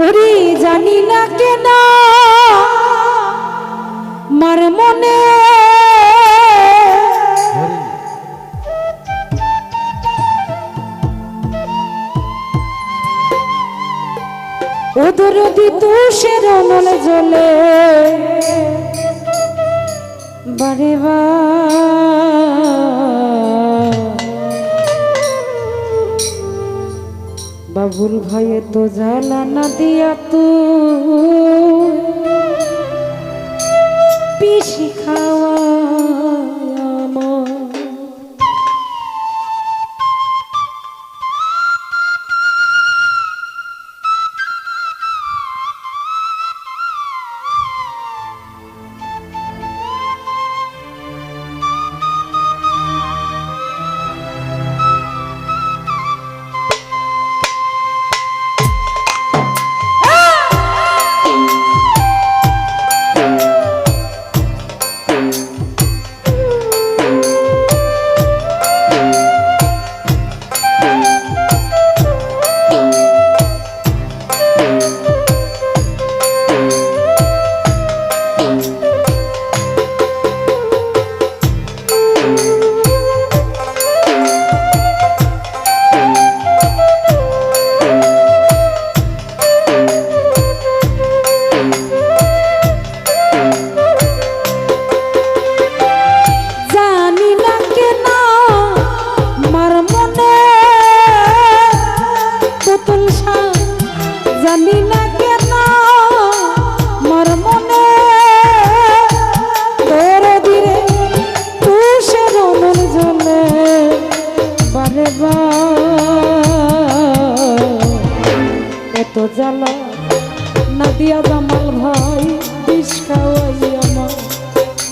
ওরে জানি না কেন মার মনে ওদের তুষের নল জ্বলে বারে বা বাবুল ভাইয়ে তো জ্বালা না দিয়া তো। পিসি খাওয়া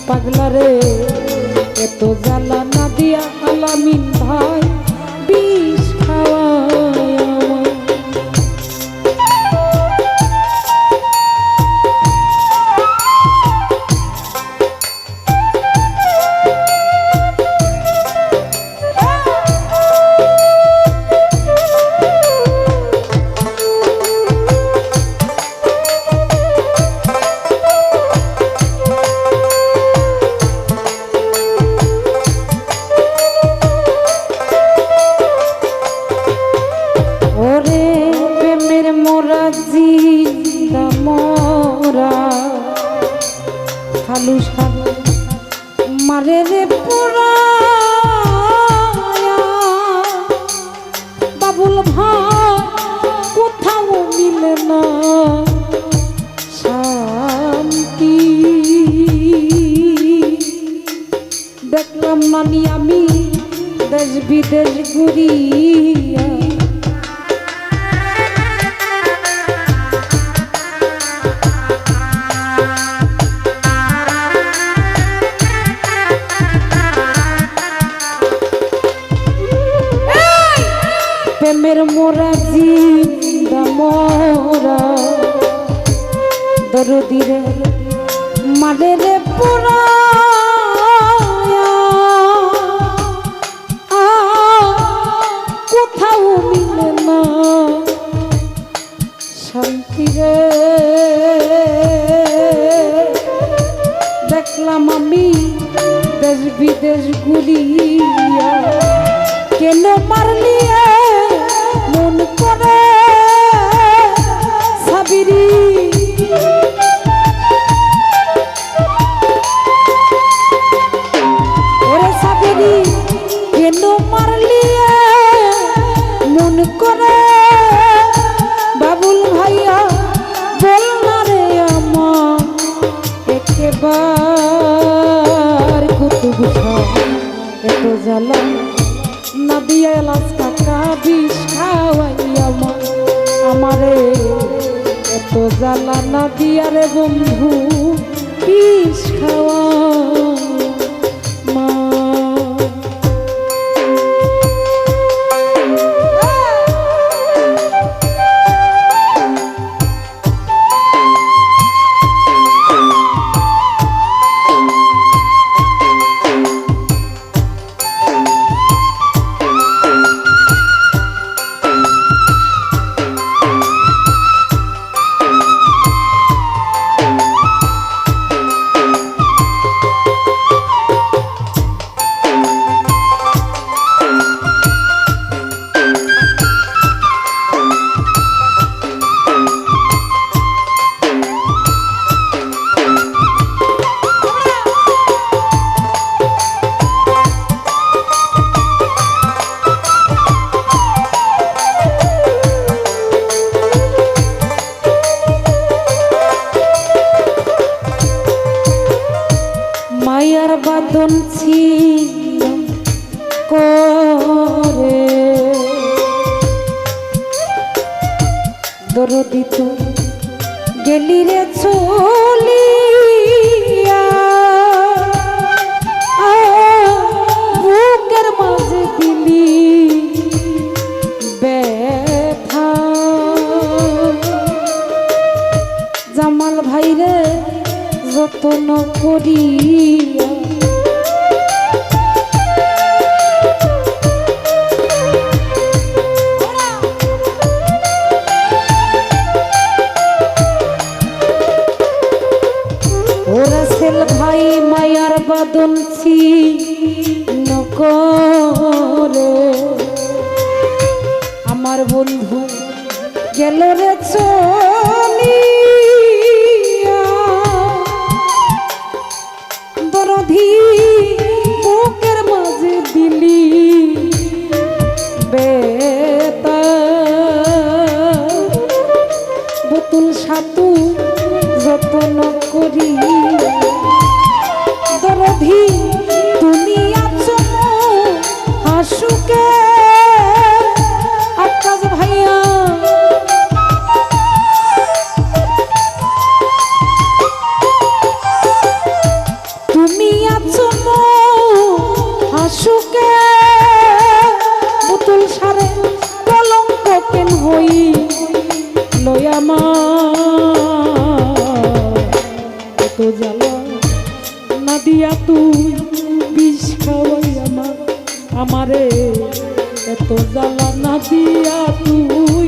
পাগলা রে এত জ্বালা না দিয়া আলামিন ভাই বিষ খাওয়ায় দেশ বিদেশ ঘুরিয়া। প্রেমের মোরা জিন্দা মোরা। দরদিরে মাডেরে পোড়া কোথাও মিলে না। শান্তি রে। দেখলাম আমি দেশ বিদেশ ঘুরিয়া। কেন মারলি মন করে সাবিরি বন্ধু বিষ খাওয়া মা বাদন ছিল করে। দরদি গেলি রে চলিয়া যতন করিয়া। ভাই মায়ার বাদন করে। আমার বন্ধু গেল রে চলিয়া দরধি বুকের মাঝে দিলি বেতা বোতল সাতু যত্ন করি। দিয়া তুই বিষ খাওয়াই আমার আমারে। এত জ্বালা না দিয়া তুই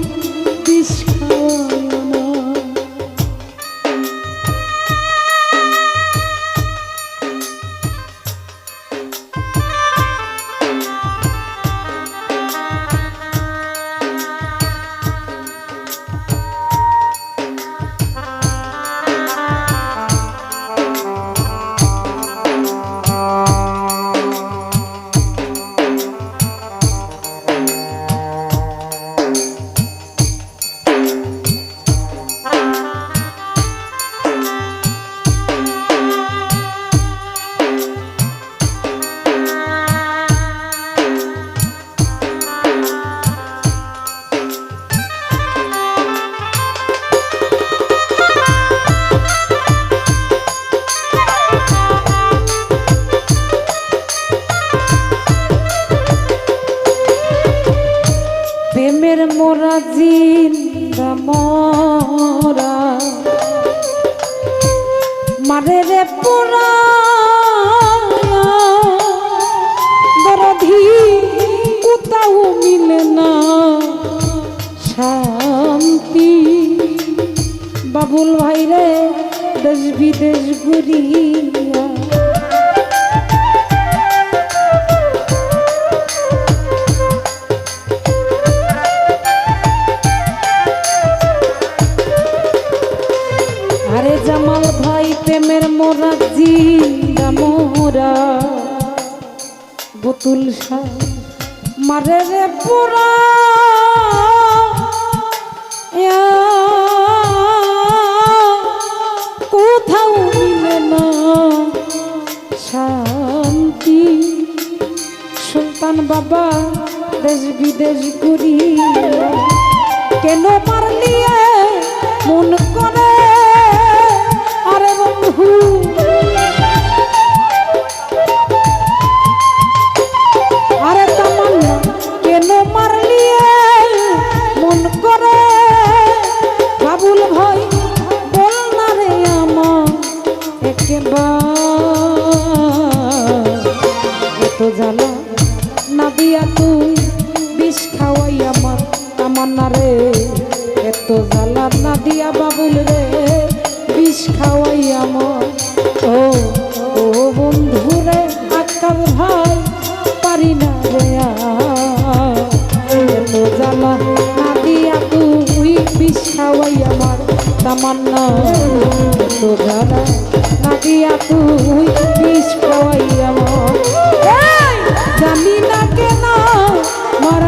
মোরা জিন্দা মরা। মারে রে পোড়া। দরধি কোথাও মিলে না। শান্তি। বাবুল ভাই রে দেশ বিদেশ ঘুরিয়া জিন্দা মোরা বোতুল শাহ মারে রে ইয়া, কোথাও মিলে না শান্তি। সুলতান বাবা দেশ বিদেশ ঘুরিয়া কেন মারলিয়ে মন করে? আরে বন্ধু এত জ্বালা না দিয়া তুই বিষ খাওয়াই আমার জানি না কেন মার